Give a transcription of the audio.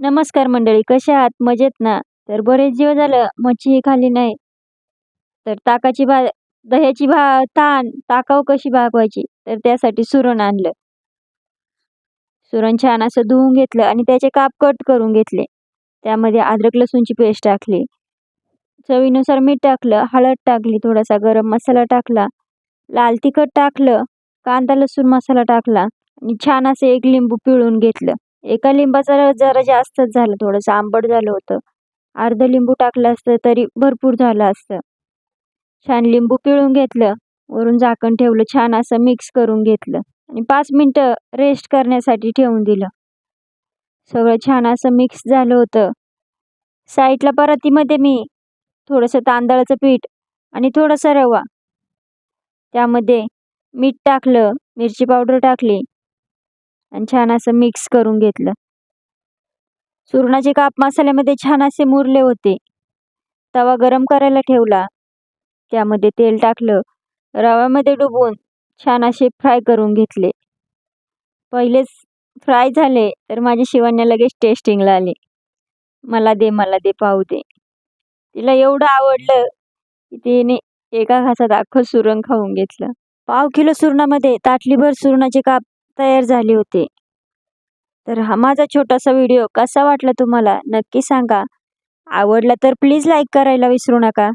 नमस्कार मंडळी कशा आहात? मजेत ना? तर बरेच दिवस झालं मच्छी खाल्ली नाही. तर ताकाची भा दह्याची भा ताण ताकाव कशी भागवायची? तर त्यासाठी सुरण आणलं. सुरण छान असं धुवून घेतलं आणि त्याचे काप कट करून घेतले. त्यामध्ये अद्रक लसूणची पेस्ट टाकली. चवीनुसार मीठ टाकलं हळद टाकली थोडासा गरम मसाला टाकला लाल तिखट टाकलं कांदा लसूण मसाला टाकला आणि छान असं एक लिंबू पिळून घेतलं. एका लिंबाचा रस जरा जास्तच झालं थोडंसं आंबट झालं होतं. अर्ध लिंबू टाकलं असतं तरी भरपूर झालं असतं. छान लिंबू पिळून घेतलं वरून झाकण ठेवलं छान असं मिक्स करून घेतलं आणि पाच मिनटं रेस्ट करण्यासाठी ठेवून दिलं. सगळं छान असं मिक्स झालं होतं. साईडला परातीमध्ये मी थोडंसं तांदळाचं पीठ आणि थोडासा रवा त्यामध्ये मीठ टाकलं मिरची पावडर टाकली आणि छान असं मिक्स करून घेतलं. सुरणाचे काप मसाल्यामध्ये छान असे मुरले होते. तवा गरम करायला ठेवला. त्यामध्ये तेल टाकलं. रव्यामध्ये डुबून छान असे फ्राय करून घेतले. पहिलेच फ्राय झाले तर माझ्या शिवण्या लगेच टेस्टिंगला आले. मला दे मला दे पाहू दे. तिला एवढं आवडलं की तिने एका घासात अख्खं सुरण खाऊन घेतलं. पाव किलो सुरणामध्ये ताटलीभर सुरणाचे काप तयार झाले होते. तर हा माझा छोटासा व्हिडिओ कसा वाटला तुम्हाला? नक्की सांगा. आवडला तर प्लीज लाईक करायला विसरू नका.